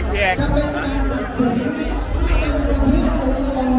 กพี่แอกจะเป็นการตัดสินถ้าเป็นประเภทโอเ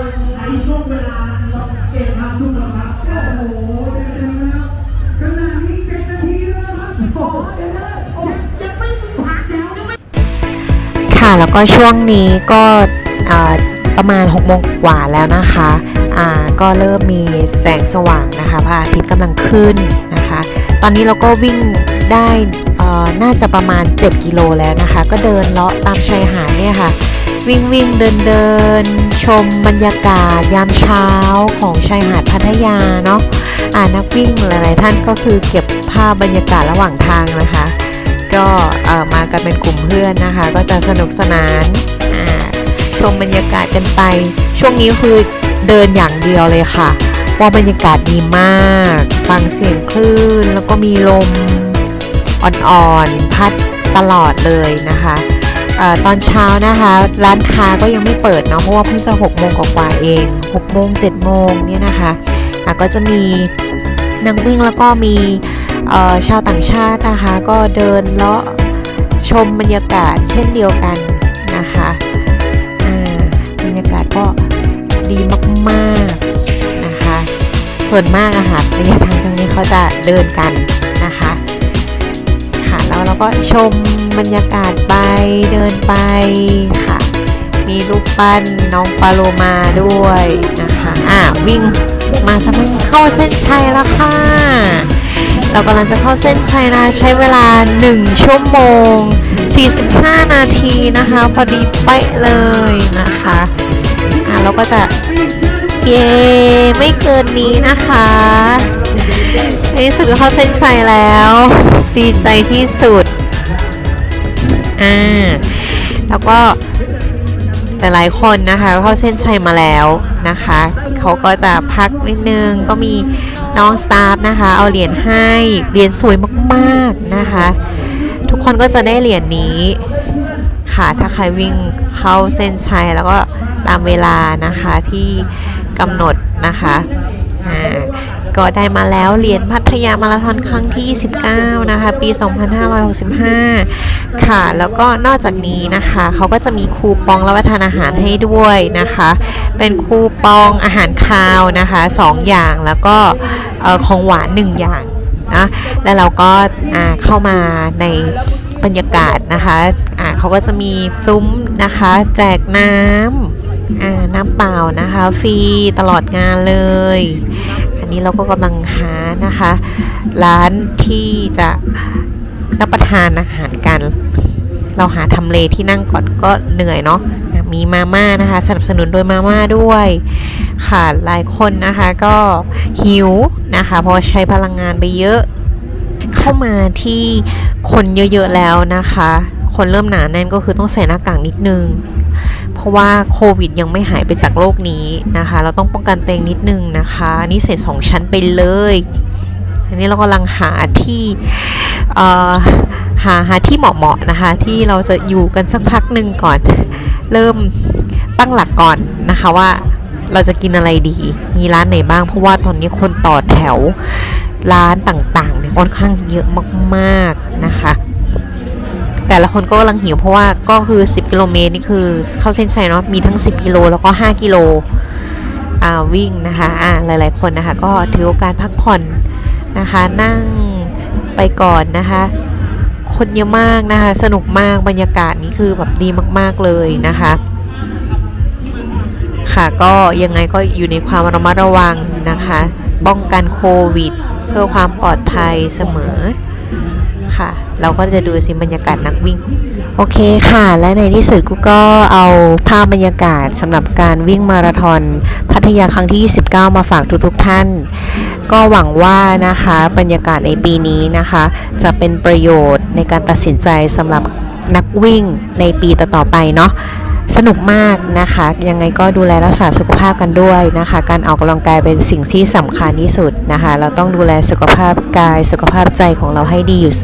ว่าใช้ช่วงเวลาเราเก็บภาพทุกคนครับโอ้โหเดี๋ยวนะครับขนาดนี้เจ็ดนาทีแล้วนะครับโอ้โหเดี๋ยวนะยังไม่มีผักแถวยังไม่ค่ะแล้วก็ช่วงนี้ก็ประมาณ6โมงกว่าแล้วนะคะอ่าก็เริ่มมีแสงสว่างนะคะพระอาทิตย์กำลังขึ้นนะคะ ตอนนี้เราก็วิ่งได้น่าจะประมาณ 7 กิโลแล้วนะคะ ก็เดินเลาะตามชายหาดเนี่ยค่ะ วิ่งวิ่งเดินเดินชมบรรยากาศยามเช้าของชายหาดพัทยาเนาะอ่านักวิ่งหลาย ๆ ท่านก็คือเก็บภาพบรรยากาศระหว่างทางนะคะ ก็เอ่อมากันเป็นกลุ่มเพื่อนนะคะ ก็จะสนุกสนานชมบรรยากาศกันไป ช่วงนี้คือเดินอย่างเดียวเลยค่ะเพราบรรยากาศดีมาก ฟังเสียงคลื่น แล้วก็มีลมอ่อน ๆ พัดตลอดเลยนะคะ ตอนเช้านะคะ ร้านค้าก็ยังไม่เปิดเนาะเพราะว่าเพิ่งจะ6โมงกว่าเอง6โมง7โมงเนี่ยนะคะะก็จะมีนักวิ่งแล้วก็มีชาวต่างชาตินะคะ ก็เดินเลาะชมบรรยากาศเช่นเดียวกันนะคะบรรยากาศก็ดีมากๆนะคะ ส่วนมากอาหารระยะทางช่วงนี้เขาจะเดินกัน ก็ชมบรรยากาศไปเดินไปค่ะ มีรูปปั้นน้องปลาโลมาด้วยนะคะอ่าวิ่งมาสักพักเข้าเส้นชัยแล้วค่ะ เรากำลังจะเข้าเส้นชัยนะใช้เวลา 1 ชั่วโมง 45 นาทีนะคะ พอดีเป๊ะเลยนะคะอะเราก็จะเย้ไม่เกินนี้นะคะ ที่สุดก็เข้าเส้นชัยแล้ว ดีใจที่สุด อ่า แล้วก็หลายๆคนนะคะเข้าเส้นชัยมาแล้วนะคะ เขาก็จะพักนิดนึงก็มีน้องสตาฟนะคะ เอาเหรียญให้เหรียญสวยมากๆนะคะ ทุกคนก็จะได้เหรียญนี้ค่ะถ้าใครวิ่งเข้าเส้นชัยแล้วก็ตามเวลานะคะที่กำหนดนะคะ ก็ได้มาแล้วเหรียญพัทยามาราธอนครั้งที่ 29 นะคะ ปี 2565 ค่ะ แล้วก็นอกจากนี้นะคะเขาก็จะมีคูปองรับประทานอาหารให้ด้วยนะคะ เป็นคูปองอาหารคาวนะคะ 2 อย่างแล้วก็ของหวาน 1 อย่างนะแล้วเราก็เข้ามาในบรรยากาศนะคะอ่าเขาก็จะมีซุ้มนะคะ แจกน้ำน้ำเปล่านะคะ ฟรีตลอดงานเลย อันนี้เราก็กำลังหานะคะ ร้านที่จะรับประทานอาหารกัน เราหาทำเลที่นั่งก่อนก็เหนื่อยเนาะมีมาม่านะคะ สนับสนุนโดยมาม่าด้วยค่ะหลายคนนะคะก็หิวนะคะเพราะใช้พลังงานไปเยอะ เข้ามาที่คนเยอะๆแล้วนะคะ คนเริ่มหนาแน่นก็คือต้องใส่หน้ากากนิดนึง ราะว่าโควิดยังไม่หายไปจากโลกนี้นะคะ เราต้องป้องกันตัวเองนิดนึงนะคะนี่เสร็จสองชั้นไปเลยอันนี้เรากำลังหาที่หาหาที่เหมาะๆนะคะ ที่เราจะอยู่กันสักพักหนึ่งก่อน เริ่มตั้งหลักก่อนนะคะว่าเราจะกินอะไรดี มีร้านไหนบ้าง เพราะว่าตอนนี้คนต่อแถวร้านต่างๆเนี่ยค่อนข้างเยอะมากๆนะคะ แต่ละคนก็กำลังหิวเพราะว่าก็คือ 10 กิโลเมตรนี่คือเข้าเส้นชัยเนาะมีทั้ง 10 กิโลแล้วก็ 5 กิโลอ่าวิ่งนะคะอ่าหลายๆคนนะคะก็ถือโอกาสพักผ่อนนะคะ นั่งไปก่อนนะคะ คนเยอะมากนะคะ สนุกมากบรรยากาศนี่คือแบบดีมากๆเลยนะคะ ค่ะก็ยังไงก็อยู่ในความระมัดระวังนะคะป้องกันโควิด เพื่อความปลอดภัยเสมอ ค่ะ เราก็จะดูสิบรรยากาศนักวิ่ง โอเคค่ะ และในที่สุดกูก็เอาภาพบรรยากาศสำหรับการวิ่งมาราธอนพัทยาครั้งที่ 29 มาฝากทุกๆท่าน ก็หวังว่านะคะบรรยากาศในปีนี้นะคะ จะเป็นประโยชน์ในการตัดสินใจสำหรับนักวิ่งในปีต่อๆไปเนาะสนุกมากนะคะ ยังไงก็ดูแลรักษาสุขภาพกันด้วยนะคะ การออกกำลังกายเป็นสิ่งที่สำคัญที่สุดนะคะ เราต้องดูแลสุขภาพกายสุขภาพใจของเราให้ดีอยู่เสมอ